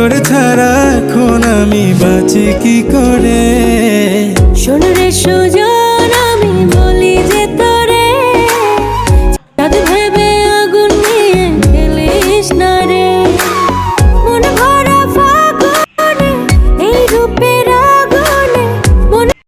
তোর ছাড়া এখন আমি বাঁচি কি করে?